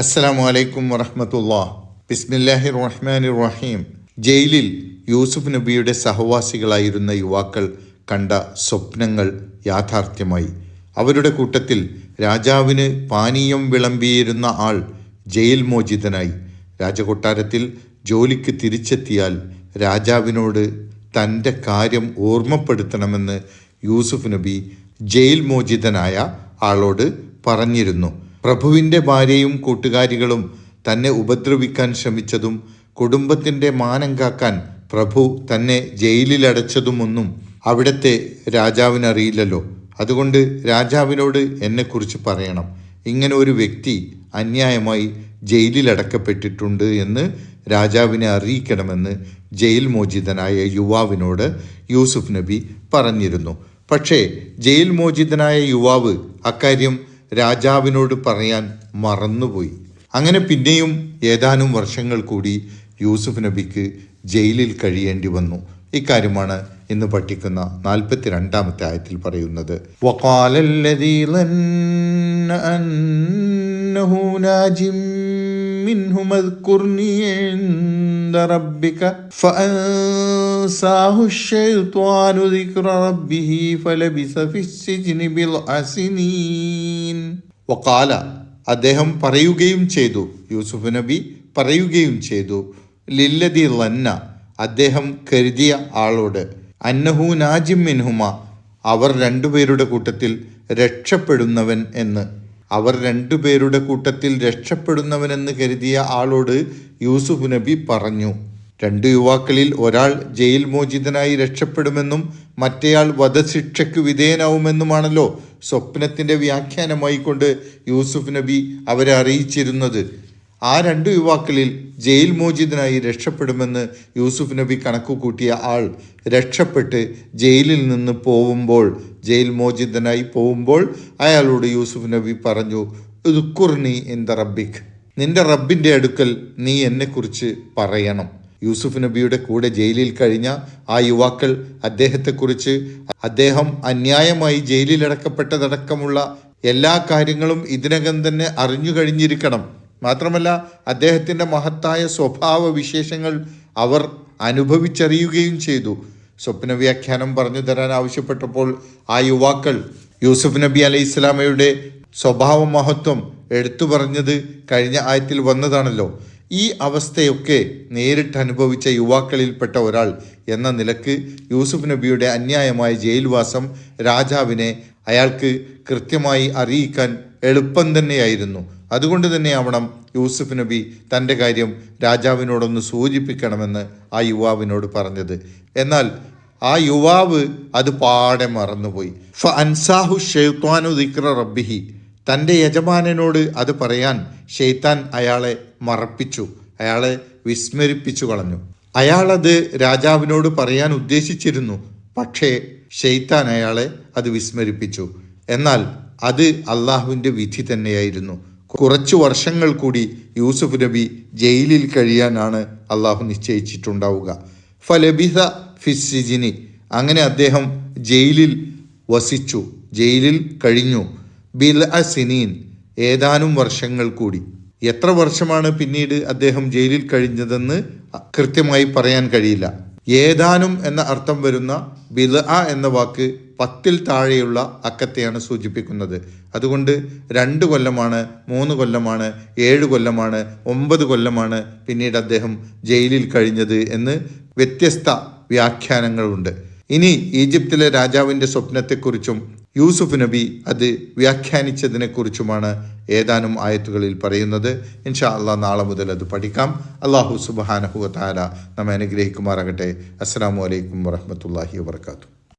അസ്സലാമു അലൈക്കും വറഹമത്തുല്ലാ ബിസ്മില്ലാഹി റഹ്മാനി റഹീം ജയിലിൽ യൂസുഫ് നബിയുടെ സഹവാസികളായിരുന്ന യുവാക്കൾ കണ്ട സ്വപ്നങ്ങൾ യാഥാർത്ഥ്യമായി. അവരുടെ കൂട്ടത്തിൽ രാജാവിന് പാനീയം വിളമ്പിയിരുന്ന ആൾ ജയിൽ മോചിതനായി. രാജകൊട്ടാരത്തിൽ ജോലിക്ക് തിരിച്ചെത്തിയാൽ രാജാവിനോട് തന്റെ കാര്യം ഓർമ്മപ്പെടുത്തണമെന്ന് യൂസുഫ് നബി ജയിൽ മോചിതനായ ആളോട് പറഞ്ഞിരുന്നു. പ്രഭുവിന്റെ ഭാര്യയും കൂട്ടുകാരികളും തന്നെ ഉപദ്രവിക്കാൻ ശ്രമിച്ചതും കുടുംബത്തിന്റെ മാനം കാക്കാൻ പ്രഭു തന്നെ ജയിലിലടച്ചതുമൊന്നും അവിടുത്തെ രാജാവിനറിയില്ലല്ലോ. അതുകൊണ്ട് രാജാവിനോട് എന്നെക്കുറിച്ച് പറയണം. ഇങ്ങനെ ഒരു വ്യക്തി അന്യായമായി ജയിലിലടക്കപ്പെട്ടിട്ടുണ്ട് എന്ന് രാജാവിനെ അറിയിക്കണമെന്ന് ജയിൽ മോചിതനായ യുവാവിനോട് യൂസുഫ് നബി പറഞ്ഞിരുന്നു. പക്ഷേ ജയിൽ മോചിതനായ യുവാവ് അക്കാര്യം രാജാവിനോട് പറയാൻ മറന്നുപോയി അങ്ങനെ പിന്നെയും ഏതാനും വർഷങ്ങൾ കൂടി യൂസുഫ് നബിക്ക് ജയിലിൽ കഴിയേണ്ടി വന്നു ഇക്കാര്യമാണ് ഇന്ന് പഠിക്കുന്ന നാൽപ്പത്തി രണ്ടാമത്തെ ആയത്തിൽ പറയുന്നത് വഖാലല്ലദീ ظن أنه ناج منهم اذكرني عند ربك فأنساه الشيطان ذكر ربه فلبث في السجن بضع سنين وقال അദ്ദേഹം പറയുകയും ചെയ്തു യൂസുഫ് നബി പറയുകയും ചെയ്തു ലില്ലതി ലന്ന അദ്ദേഹം കരുതിയ ആളോട് അന്നഹു നാജിം മിൻഹുമ അവർ രണ്ടുപേരുടെ കൂട്ടത്തിൽ രക്ഷപ്പെടുന്നവൻ എന്ന് അവർ രണ്ടുപേരുടെ കൂട്ടത്തിൽ രക്ഷപ്പെടുന്നവനെന്ന് കരുതിയ ആളോട് യൂസുഫ് നബി പറഞ്ഞു രണ്ട് യുവാക്കളിൽ ഒരാൾ ജയിൽ മോചിതനായി രക്ഷപ്പെടുമെന്നും മറ്റേയാൾ വധശിക്ഷയ്ക്ക് വിധേയനാവുമെന്നുമാണല്ലോ സ്വപ്നത്തിന്റെ വ്യാഖ്യാനമായിക്കൊണ്ട് യൂസുഫ് നബി അവരെ അറിയിച്ചിരുന്നത്. ആ രണ്ട് യുവാക്കളിൽ ജയിൽ മോചിതനായി രക്ഷപ്പെടുമെന്ന് യൂസുഫ് നബി കണക്കു കൂട്ടിയ ആൾ രക്ഷപ്പെട്ട് ജയിലിൽ നിന്ന് പോവുമ്പോൾ ജയിൽ മോചിതനായി പോവുമ്പോൾ അയാളോട് യൂസുഫ് നബി പറഞ്ഞു ഇതുക്കുർണി ഇൻ ദ റബ്ബിക്. നിന്റെ റബ്ബിന്റെ അടുക്കൽ നീ എന്നെക്കുറിച്ച് പറയണം. യൂസുഫ് നബിയുടെ കൂടെ ജയിലിൽ കഴിഞ്ഞ ആ യുവാക്കൾ അദ്ദേഹത്തെക്കുറിച്ച് അദ്ദേഹം അന്യായമായി ജയിലിലടക്കപ്പെട്ടതടക്കമുള്ള എല്ലാ കാര്യങ്ങളും ഇതിനകം തന്നെ അറിഞ്ഞു കഴിഞ്ഞിരിക്കണം. മാത്രമല്ല അദ്ദേഹത്തിന്റെ മഹത്തായ സ്വഭാവ വിശേഷങ്ങൾ അവർ അനുഭവിച്ചറിയുകയും ചെയ്തു. സ്വപ്ന വ്യാഖ്യാനം പറഞ്ഞു തരാൻ ആവശ്യപ്പെട്ടപ്പോൾ ആ യുവാക്കൾ യൂസുഫ് നബി അലൈഹി ഇസ്ലാമയുടെ സ്വഭാവ മഹത്വം എടുത്തു പറഞ്ഞത് കഴിഞ്ഞ ആയത്തിൽ വന്നതാണല്ലോ. ഈ അവസ്ഥയൊക്കെ നേരിട്ട് അനുഭവിച്ച യുവാക്കളിൽപ്പെട്ട ഒരാൾ എന്ന നിലയ്ക്ക് യൂസുഫ് നബിയുടെ അന്യായമായ ജയിൽവാസം രാജാവിനെ അയാൾക്ക് കൃത്യമായി അറിയിക്കാൻ എളുപ്പം തന്നെയായിരുന്നു. അതുകൊണ്ട് തന്നെ ആവണം യൂസുഫ് നബി തന്റെ കാര്യം രാജാവിനോടൊന്ന് സൂചിപ്പിക്കണമെന്ന് ആ യുവാവിനോട് പറഞ്ഞത്. എന്നാൽ ആ യുവാവ് അത് പാടെ മറന്നുപോയി. ഫ അൻസാഹു ഷെയ്ത്വാനു ദിക്ര റബ്ബിഹി. തന്റെ യജമാനനോട് അത് പറയാൻ ഷെയ്ത്താൻ അയാളെ മറപ്പിച്ചു. അയാളെ വിസ്മരിപ്പിച്ചു കളഞ്ഞു. അയാളത് രാജാവിനോട് പറയാൻ ഉദ്ദേശിച്ചിരുന്നു. പക്ഷേ ഷെയ്ത്താൻ അയാളെ അത് വിസ്മരിപ്പിച്ചു. എന്നാൽ അത് അള്ളാഹുവിന്റെ വിധി തന്നെയായിരുന്നു. കുറച്ചു വർഷങ്ങൾ കൂടി യൂസുഫ് നബി ജയിലിൽ കഴിയാനാണ് അള്ളാഹു നിശ്ചയിച്ചിട്ടുണ്ടാവുക. ഫലബിഹ ഫിസിജിനി അങ്ങനെ അദ്ദേഹം ജയിലിൽ വസിച്ചു ജയിലിൽ കഴിഞ്ഞു. ബിൽ അസിനീൻ ഏതാനും വർഷങ്ങൾ കൂടി. എത്ര വർഷമാണ് പിന്നീട് അദ്ദേഹം ജയിലിൽ കഴിഞ്ഞതെന്ന് കൃത്യമായി പറയാൻ കഴിയില്ല. ഏതാനും എന്ന അർത്ഥം വരുന്ന ബില എന്ന വാക്ക് പത്തിൽ താഴെയുള്ള അക്കത്തെയാണ് സൂചിപ്പിക്കുന്നത്. അതുകൊണ്ട് രണ്ട് കൊല്ലമാണ് മൂന്ന് കൊല്ലമാണ് ഏഴ് കൊല്ലമാണ് ഒമ്പത് കൊല്ലമാണ് പിന്നീട് അദ്ദേഹം ജയിലിൽ കഴിഞ്ഞത് എന്ന് വ്യത്യസ്ത വ്യാഖ്യാനങ്ങളുണ്ട്. ഇനി ഈജിപ്തിലെ രാജാവിന്റെ സ്വപ്നത്തെക്കുറിച്ചും യൂസുഫ് നബി അത് വ്യാഖ്യാനിച്ചതിനെക്കുറിച്ചുമാണ് ഏതാനും ആയത്തുകളിൽ പറയുന്നത്. ഇൻഷാ അള്ളാഹ് നാളെ മുതൽ അത് പഠിക്കാം. അള്ളാഹു സുബാനഹു താര നമ്മെ അനുഗ്രഹിക്കുമാറാകട്ടെ. അസ്സാം വലൈക്കും വറഹമത്തല്ലാഹി വാത്തു